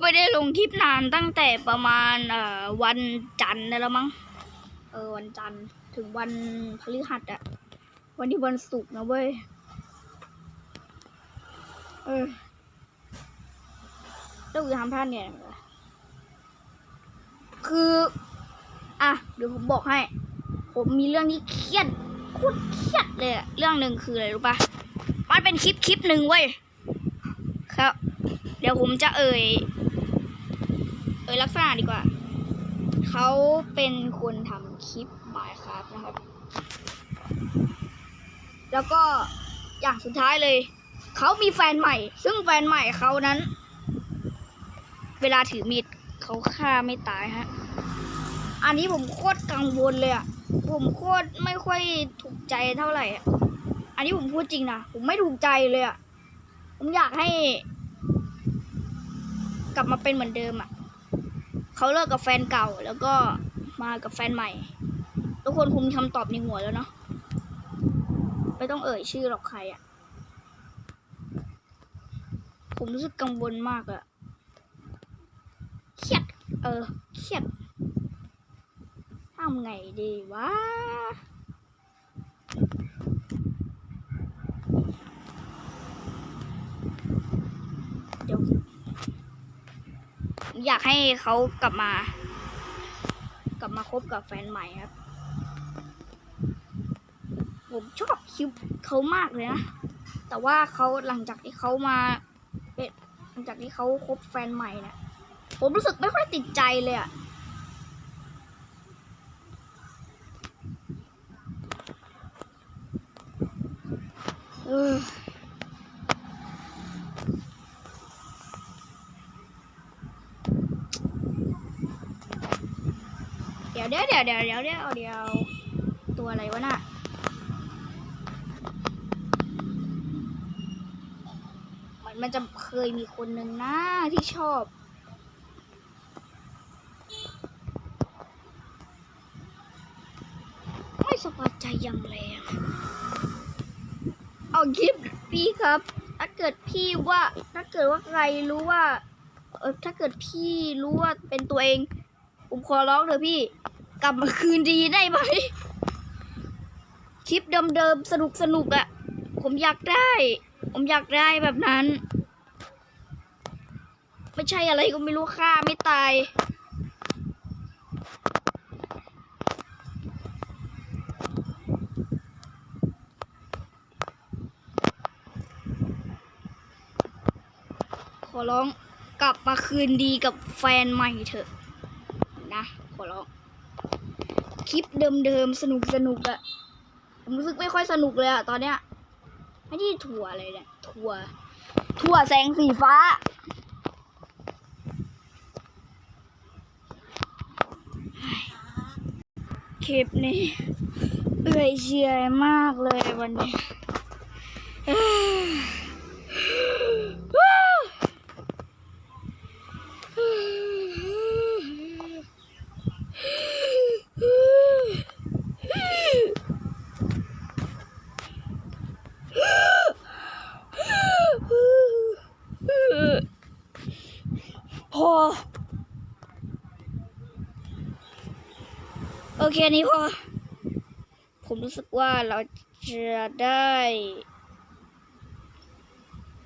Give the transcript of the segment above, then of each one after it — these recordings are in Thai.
ไม่ได้ลงคลิปนานตั้งแต่ประมาณวันจันทร์แล้วมั้ง เออวันจันทร์ถึงวันพฤหัสอะวันที่วันศุกร์นะเว้ย เออแล้วกูจะทำท่าเนี่ย คือ อะ เดี๋ยวผมบอกให้ ผมมีเรื่องที่เครียดโคตรเครียดเลย เรื่องหนึ่งคืออะไรรู้ปะมันเป็นคลิปคลิปหนึ่งเว้ย ครับ เดี๋ยวผมจะเอ่ย เอ่ยลักษณะดีกว่า เขาเป็นคนทำคลิปหมายครับนะครับ แล้วก็อย่างสุดท้ายเลย เขามีแฟนใหม่ ซึ่งแฟนใหม่เขานั้น เวลาถือมีดเขาฆ่าไม่ตายฮะ อันนี้ผมโคตรกังวลเลยอะผมโคตรไม่ค่อยถูกใจเท่าไหร่อะอันนี้ผมพูดจริงนะ ผมไม่ถูกใจเลยอะ ผมอยากให้ กลับมาเป็นเหมือนเดิมอะ่ะเขาเลิกกับแฟนเก่าแล้วก็มากับแฟนใหม่ ทุกคนคงมีคำตอบในหัวแล้วเนาะไม่ต้องเอ่ยชื่อหรอกใครอะ่ะ ผมรู้สึกกังวลมากอะเครียด เออเครียดทำไงดีวะ เดี๋ยว อยากให้เขากลับมา กลับมาคบกับแฟนใหม่ครับ ผมชอบคลิปเขามากเลยนะ แต่ว่าเขาหลังจากที่เขามาเป็นหลังจากที่เขาคบแฟนใหม่เนี่ยผมรู้สึกไม่ค่อยติดใจเลยอะเออ เดี๋ยวเดี๋ยวเดี๋ยวเดี๋ยวเดี๋ยวเดี๋ยวเดี๋ยวตัวอะไรวะน่ะเหมือนมันจะเคยมีคนหนึ่งนะที่ชอบ ไม่สบายใจย่างแรงเอาคลิปพี่ครับ ถ้าเกิดพี่ว่า ถ้าเกิดว่าใครรู้ว่า เออถ้าเกิดพี่รู้ว่าเป็นตัวเองผมขอร้องเถอะพี่ กลับมาคืนดีได้ไหม คลิปเดิมๆ สนุกสนุกๆอะผมอยากได้ ผมอยากได้แบบนั้น ไม่ใช่อะไรก็ไม่รู้ค่าไม่ตายขอร้องกลับมาคืนดีกับแฟนใหม่เถอะ นะ ขอร้อง คลิปเดิมๆสนุกสนุกอะผมรู้สึกไม่ค่อยสนุกเลยอะตอนเนี้ยไม่ได้ถั่วอะไรเนี่ยถั่ว ถั่วแสงสีฟ้า คลิปนี้เอื่อยเชียร์มากเลยวันนี้ พอ โอเคนี้พอ ผมรู้สึกว่าเราจะได้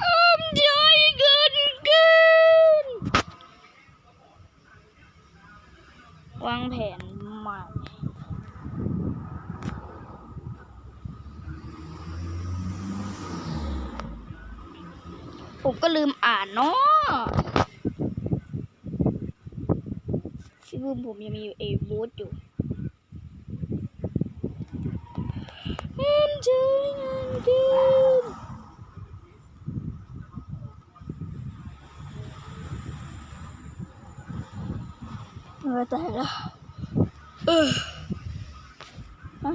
อ้อมใจเกินเกินวางแผนใหม่ผมก็ลืมอ่านเนาะ ที่บูมผมยังมีเอบูธอยู่อ้อมใจเกินเกินเออแต่ละเออฮะ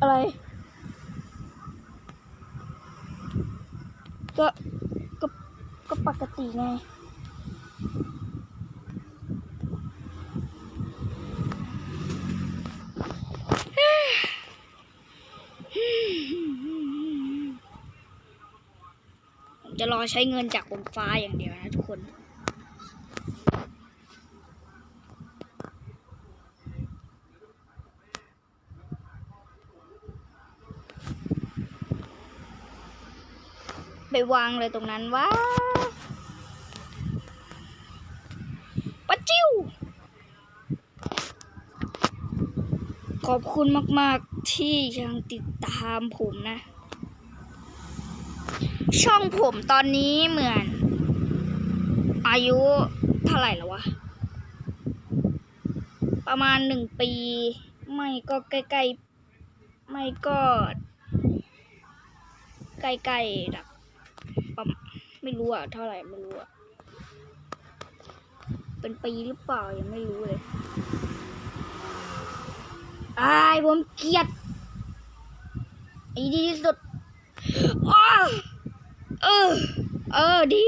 อะไร ก็ ก็ ก็ปกติไง ผมจะรอใช้เงินจากบนฟ้าอย่างเดียวนะทุกคน ไปวางเลยตรงนั้นว่าปะจิ้ว ขอบคุณมาก ๆ ที่ยังติดตามผมนะ ช่องผมตอนนี้เหมือน อายุเท่าไหร่แล้ววะ ประมาณหนึ่งปี ไม่ก็ใกล้ๆ ไม่ก็ใกล้ๆแบบไม่รู้อะเท่าไหร่ไม่รู้อะเป็นปีหรือเปล่ายังไม่รู้เลยอายผมเกลียดอ้ดีที่สุดอ้าว เออ เออ ดี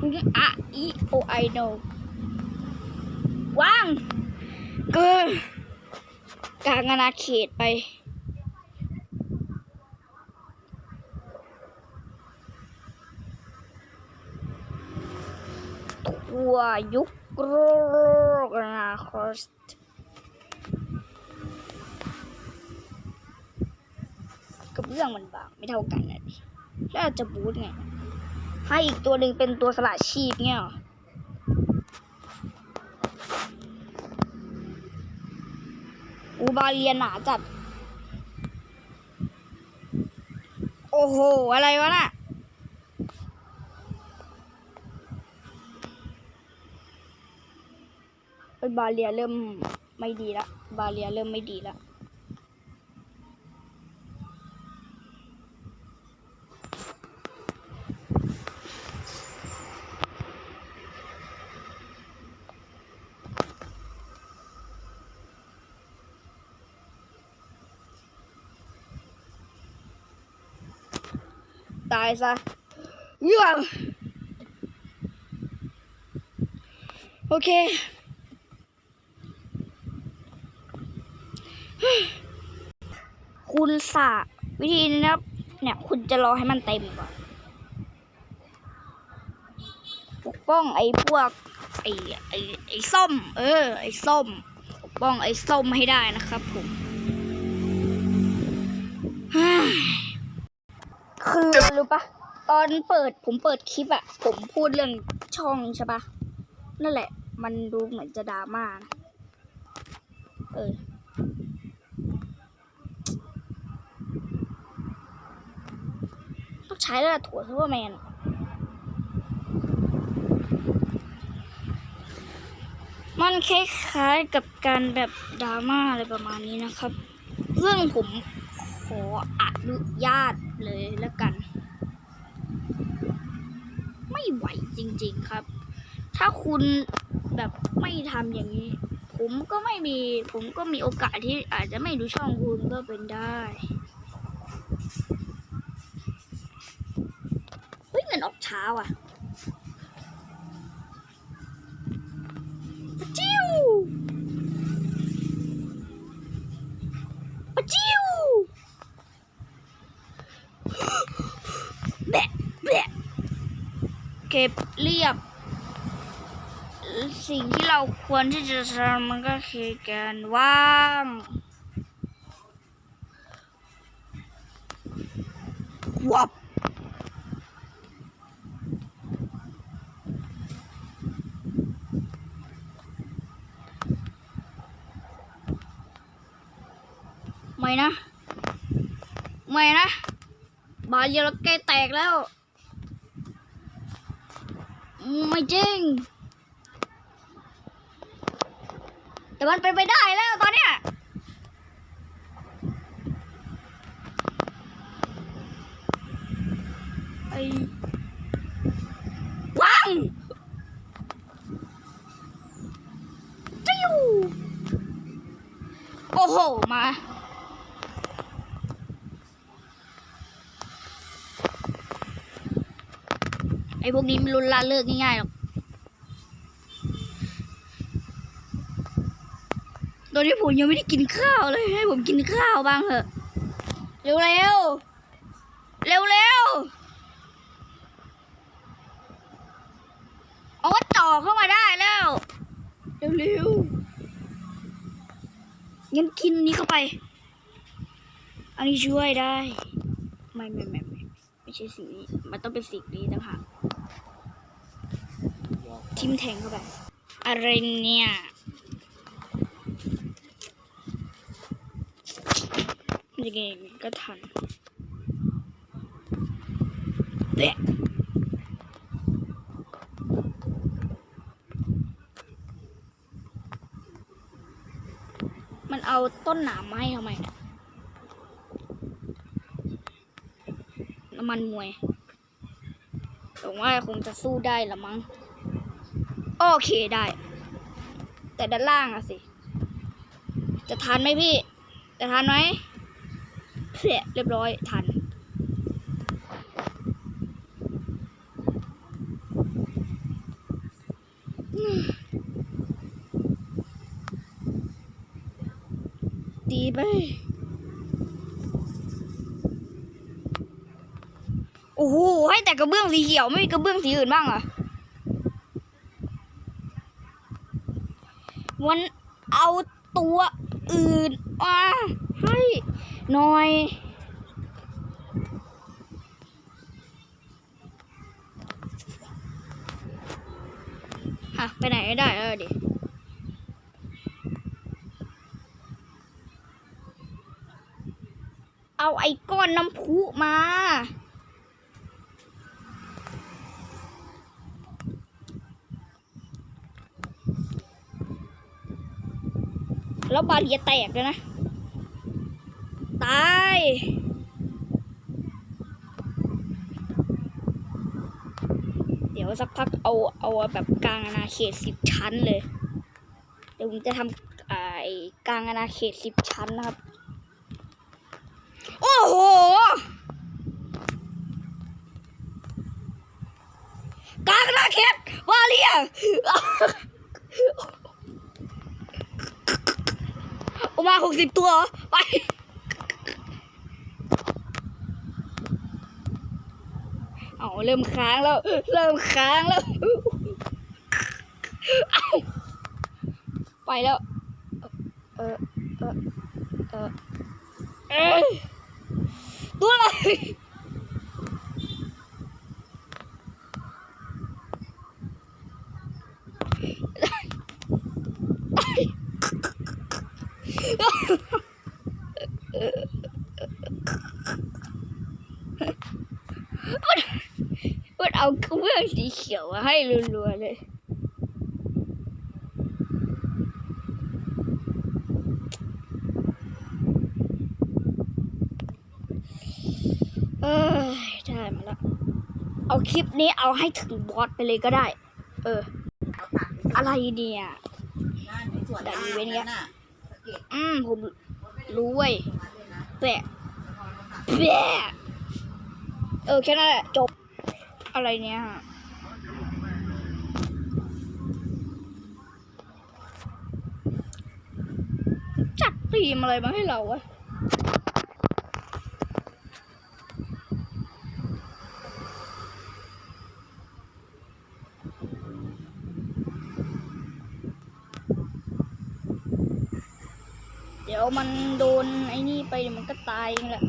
อืมอะอีโอไอโนว่าง เกินกลางอาณาเขตไป ทั่วยุคโลกนาคตกระเบื้องมันบางไม่เท่ากันนะดิแล้าจะบูทไง ให้อีกตัวหนึ่งเป็นตัวสละชีพเนี่ยออูบาเรียนหนาจัด โอ้โห อะไรวะน่ะ เอ้ย บาเรียเริ่มไม่ดีละ บาเรียเริ่มไม่ดีละตายซะเยื่อโอเค คุณสะวิธีนี้นะครับ เนี่ยคุณจะรอให้มันเต็มก่อนปกป้องไอ้พวกไอ้ไอ้ไอ้ส้ม เออ ไอ้ส้มปกป้องไอ้ส้มให้ได้นะครับผมคือรู้ปะตอนเปิดผมเปิดคลิปอะผมพูดเรื่องช่องใช่ปะนั่นแหละ มันดูเหมือนจะดราม่านะเออ ต้อง ใช้แล้วล่ะถั่วซูเปอร์แมนมันคล้ายๆกับการแบบดราม่าอะไรประมาณนี้นะครับ เรื่องผมขออนุญาตเลยแล้วกัน ไม่ไหวจริงๆครับ ถ้าคุณแบบไม่ทำอย่างนี้ ผมก็ไม่มี ผมก็มีโอกาสที่อาจจะไม่ดูช่องคุณก็เป็นได้ เฮ้ยเงินออกช้าว่ะปะจิ้วปะจิ้วแบะแบะเก็บเรียบ สิ่งที่เราควรที่จะทำมันก็คือการว่างวับ ไม่นะไม่นะ บาดเยลเกแตกแล้ว ไม่จริง แต่มันเป็นไปได้แล้วตอนเนี้ยไอ้วังจิ้วโอ้โห มา ไอ้พวกนี้มันรุนลาเลิกง่ายๆหรอก ตอนนี้ผมยังไม่ได้กินข้าวเลย ให้ผมกินข้าวบ้างเถอะ เร็วเร็วเร็วเร็วๆเอาว่าต่อเข้ามาได้แล้ว เร็วเร็วๆงั้นกินนี้เข้าไป อันนี้ช่วยได้ ไม่ไม่ไม่ไม่ไม่ใช่สิ่งนี้ มันต้องเป็นสิ่งนี้ต่างหาก ทิมแทงเข้าไปอะไรเนี่ยยังไงก็ทันเบะมันเอาต้นหนามมาให้ทำไมเนี่ยน้ำมันมวยผมว่าคงจะสู้ได้ละมั้ง โอเคได้ แต่ด้านล่างอะสิ จะทันไหมพี่ จะทันไหมเสียเรียบร้อยทันดีไปโอ้โห ให้แต่กระเบื้องสีเขียว ไม่มีกระเบื้องสีอื่นบ้างอมันเอา ตัวอื่นมาให้หน่อยฮะไปไหนก็ได้แล้วดิเอาไอ้ก้อนน้ำพุมา แล้วบาเรียแตกเลยนะ ตาย เดี๋ยวสักพักเอาเอาแบบกลางอาณาเขตสิบชั้นเลย เดี๋ยวผมจะทำไอ้กลางอาณาเขตสิบชั้นนะครับ โอ้โหกลางอาณาเขตวาเรีย ออกมาหกสิบตัวเหรอ ไป เอาเริ่มค้างแล้ว เริ่มค้างแล้ว เอาไปแล้ว เออ เออ เออ เออตัวอะไร มัน เอากระเบื้องสีเขียวมาให้รัวๆเลย เออได้มาแล้ว เอาคลิปนี้เอาให้ถึงบอสไปเลยก็ได้ เออ อะไรเนี่ยแต่ล่างอีเวนต์เนี้ยอืมผมรู้เว้ยแปะแล้วพอเราตักแปะเออ แค่นั้นแหละ จบ อะไรเนี่ยฮะจัดทีมอะไรมาให้เราวะเดี๋ยวมันโดนไอ้นี่ไปมันก็ตายเองแหละ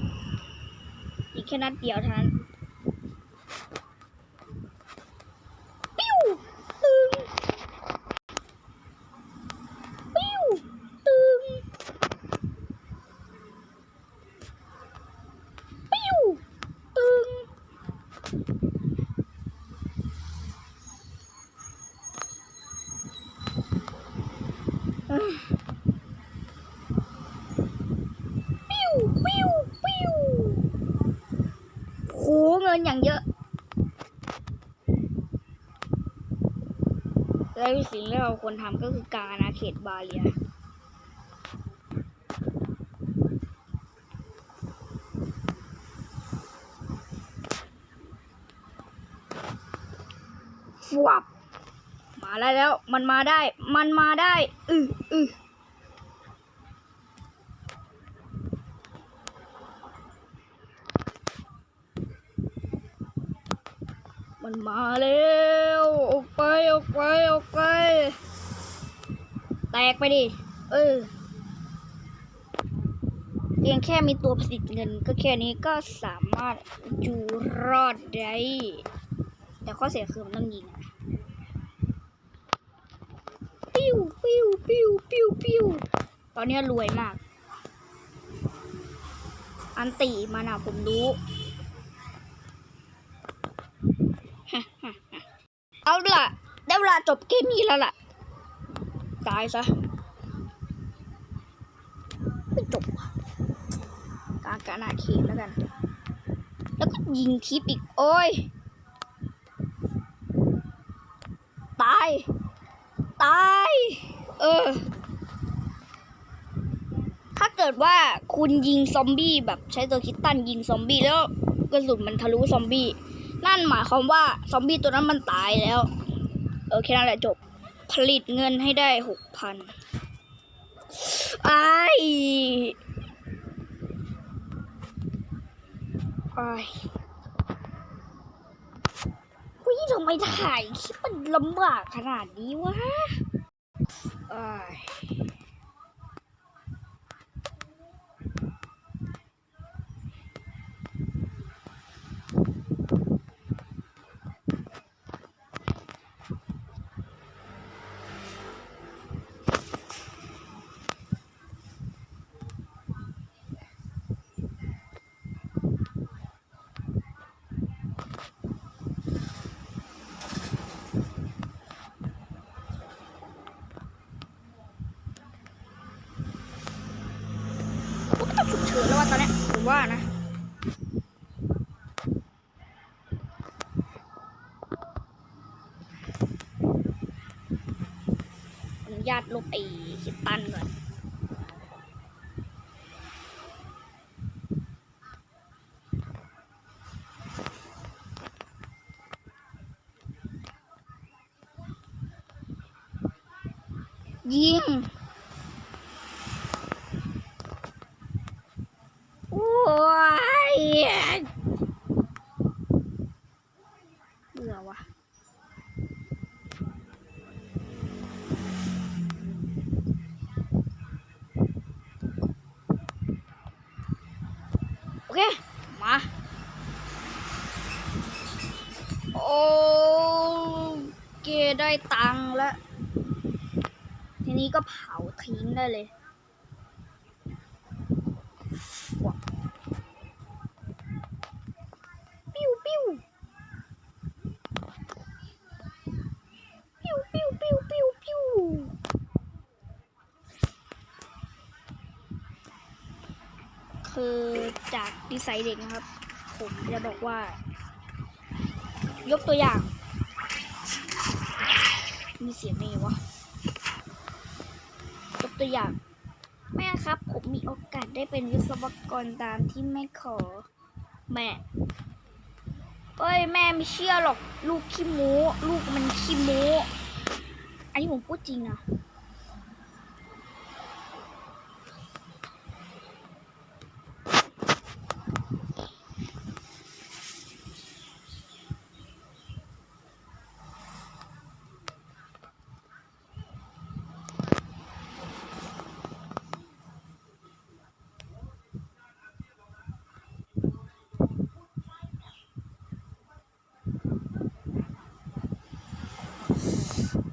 อีกแค่นัดเดียวเท่านั้น ปิ้ว ตึง ปิ้ว ตึง ปิ้ว ตึง เอ้ย ปิ้ว ปิ้ว ปิ้วโหเงินอย่างเยอะ และสิ่งที่เราควรทำก็คือการอาณาเขตบาเลียฟวับมาได้แล้ว มันมาได้ มันมาได้ อืออือ มันมาแล้วออกไปออกไปออกไป แตกไปดิ เออเพียงแค่มีตัวผลิตเงินก็แค่นี้ก็สามารถอยู่รอดได้ แต่ข้อเสียคือมันต้องยิงอะปิ้วปิ้วปิ้วปิ้วปิ้วตอนนี้รวยมาก อันตีมันอะผมรู้ เอาล่ะ ได้เวลา จบเกมนี้แล้วล่ะ ตายซะ ไม่จบกลางการอาเขตแล้วกัน แล้วก็ยิงทิปอีก โอ้ย ตาย ตาย เออ ถ้าเกิดว่าคุณยิงซอมบี้แบบใช้ตัวคิดตันยิงซอมบี้แล้วกระสุนมันทะลุซอมบี้ นั่นหมายความว่าซอมบี้ตัวนั้นมันตายแล้ว อเคนั่นแหละจบ ผลิตเงินให้ได้หกพันไอ้ายอ้ายวิทำไมถ่ายคลิปมันลำบากขนาดนี้วะไอ้ายกูก็ต้องฉุกเฉินแล้วว่าตอนเนี้ยผมว่านะ อนุญาตลบไอ้คิดตันก่อน ยิง โอ้ยเบื่อว่ะ โอเค มา โอเค ได้ตังค์แล้ว ทีนี้ ก็เผาทิ้งได้เลยปิ้วปิ้วปิ้วปิ้วปิ้วปิ้วปิ้วคือจากดีไซน์เด็กนะครับ ผมจะบอกว่า ยกตัวอย่าง มีเสียงไงวะ ตัวอย่าง แม่ครับ ผมมีโอกาสได้เป็นวิศวกรตามที่แม่ขอ แม่เอ้ยแม่ไม่เชื่อหรอก ลูกขี้โม้ลูกมันขี้โม้อันนี้ผมพูดจริงนะ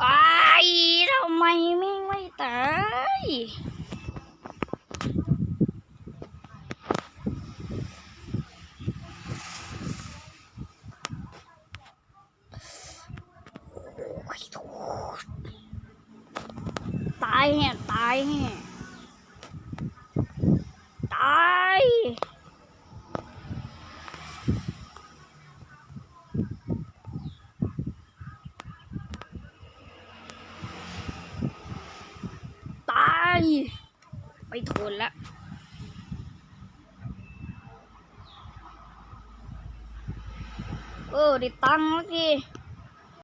ไอ้ายทำไมไม่ไม่ตาย โอ้ยโถ่ตายแห่ตายแห่ตายตายไม่ทนละเออได้ตังค์แล้วที